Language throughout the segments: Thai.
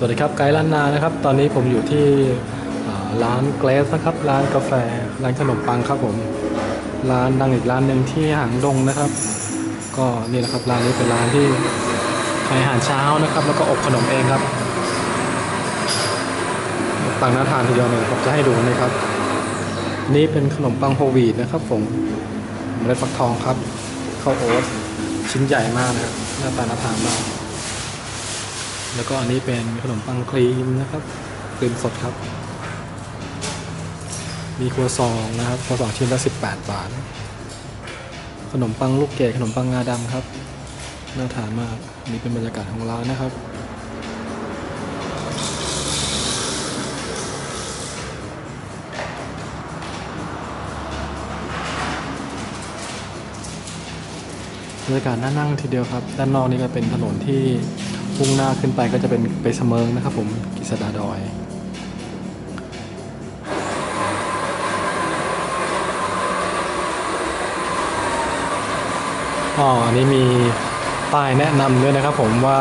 สวัสดีครับไกด์ล้านนานะครับ ตอนนี้ผมอยู่ที่ร้านเกรสนะครับ ร้านกาแฟ ร้านขนมปังครับผม ร้านดังอีกร้านหนึ่งที่หางดงนะครับ ก็นี่แหละครับร้านนี้เป็นร้านที่ให้อาหารเช้านะครับ แล้วก็อบขนมเองครับปังน่าทานทีเดียวเลยผมจะให้ดูนะครับ นี่เป็นขนมปังโฮวีตนะครับผมเมล็ดฟักทองครับข้าวโอ๊ตชิ้นใหญ่มากนะครับหน้าตาน่าทานมาก แล้วก็อันนี้เป็นขนมปังครีมนะครับครีมสดครับ มีครัวซองนะครับครัวซองชิ้นละ 18 บาท ขนมปังลูกเกดขนมปังงาดำครับ น่าทานมากนี่เป็นบรรยากาศของร้านนะครับบรรยากาศน่านั่งทีเดียวครับ ด้านนอกนี่ก็เป็นถนนที่ พุ่งหน้าขึ้นไปก็จะเป็นไปเสมิงนะครับผมกิษดาดอยอ๋ออันนี้มีป้ายแนะนำด้วยนะครับผมว่า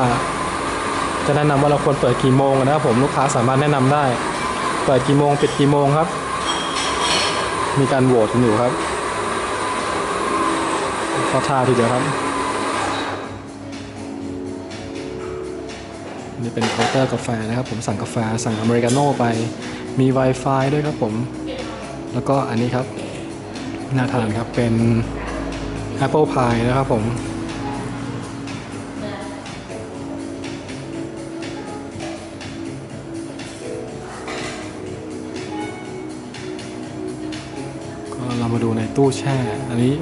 จะแนะนำว่าเราควรเปิดกี่โมงนะครับผมลูกค้าสามารถแนะนำได้ เปิดกี่โมงปิดกี่โมงครับ มีการโหวตกันอยู่ครับข้าท่าทีเดียวครับ นี่เป็นเคาน์เตอร์กาแฟนะครับ ผมสั่งกาแฟสั่งอเมริกาโน่ไป มี Wi-Fi ด้วยครับผม แล้วก็อันนี้ครับน่าทานครับเป็น Apple Pie นะครับผมก็เรามาดูในตู้แช่ อันนี้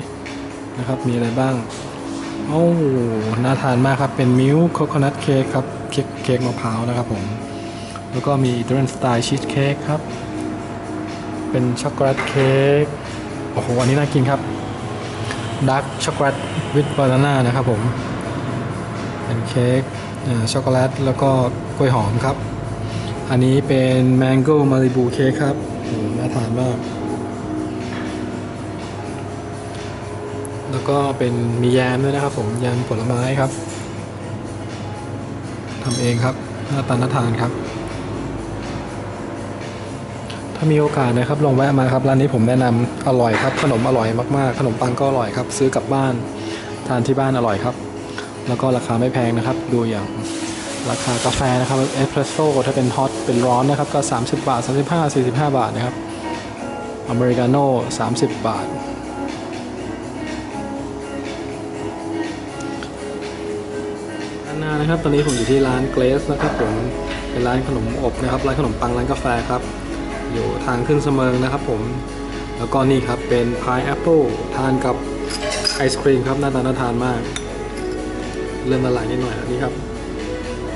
นะครับมีอะไรบ้าง โอ้ น่าทานมากครับ เป็นมิลค์โคโคนัทเค้กครับ ค้กเค้กมะพร้าวนะครับผม แล้วก็มีดรนสไตล์ชีสเค้กครับ เป็นช็อกโกแลตเค้ก โอ้โห อันนี้น่ากินครับดาร์กช็อกโกแลตวิดบานาน่านะครับผม เป็นเค้กช็อกโกแลตแล้วก็กล้วยหอมครับ อันนี้เป็นแมงโก้มาริบูเค้กครับโอ้โหน่าทานมาก แล้วก็เป็นมีแยมด้วยนะครับผมแยมผลไม้ครับ ทำเองครับหน้าตาน่าทานครับ ถ้ามีโอกาสนะครับลองแวะมาครับร้านนี้ผมแนะนำอร่อยครับ ขนมอร่อยมากๆ ขนมปังก็อร่อยครับ ซื้อกลับบ้านทานที่บ้านอร่อยครับ แล้วก็ราคาไม่แพงนะครับ ดูอย่างราคากาแฟนะครับเอสเพรสโซ่ถ้าเป็นฮอตเป็นร้อนนะครับก็ 30 บาท 35 45 บาทนะครับอเมริกาโน่30 บาท นะครับ ตอนนี้ผมอยู่ที่ร้านเกรสนะครับผมเป็นร้านขนมอบนะครับ ร้านขนมปังร้านกาแฟครับ อยู่ทางขึ้นเสมิงนะครับผม แล้วก็นี่ครับเป็นพายแอปเปิลทานกับไอศครีมครับหน้าตาน่าทานมาก เริ่มละลายนิดหน่อยแล้วนี่ครับ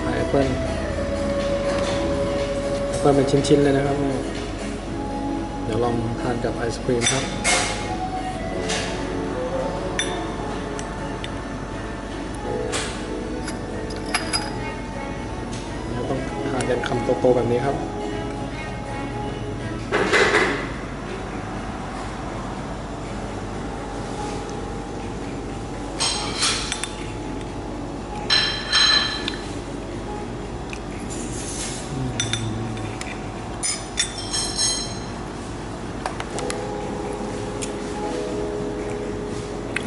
พายแอปเปิลแอปเปิลเป็นชิ้นๆเลยนะครับ เดี๋ยวลองทานกับไอศครีมครับ เป็นคำโตๆแบบนี้ครับ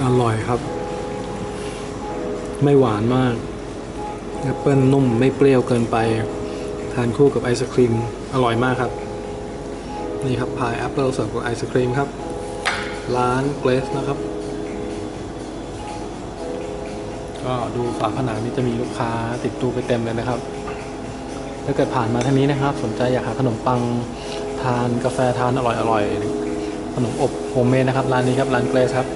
อร่อยครับ ไม่หวานมากแอปเปิลนุ่มไม่เปรี้ยวเกินไป ทานคู่กับไอศครีมอร่อยมากครับ นี่ครับพายแอปเปิลเสิร์ฟกับไอศครีมครับ ร้านเกรสนะครับ ก็ดูฝาผนังนี่จะมีลูกค้าติดตู้ไปเต็มเลยนะครับ ถ้าเกิดผ่านมาทางนี้นะครับ สนใจอยากหาขนมปังทานกาแฟทานอร่อยๆขนมอบโฮมเมดนะครับ ร้านนี้ครับร้านเกรสครับ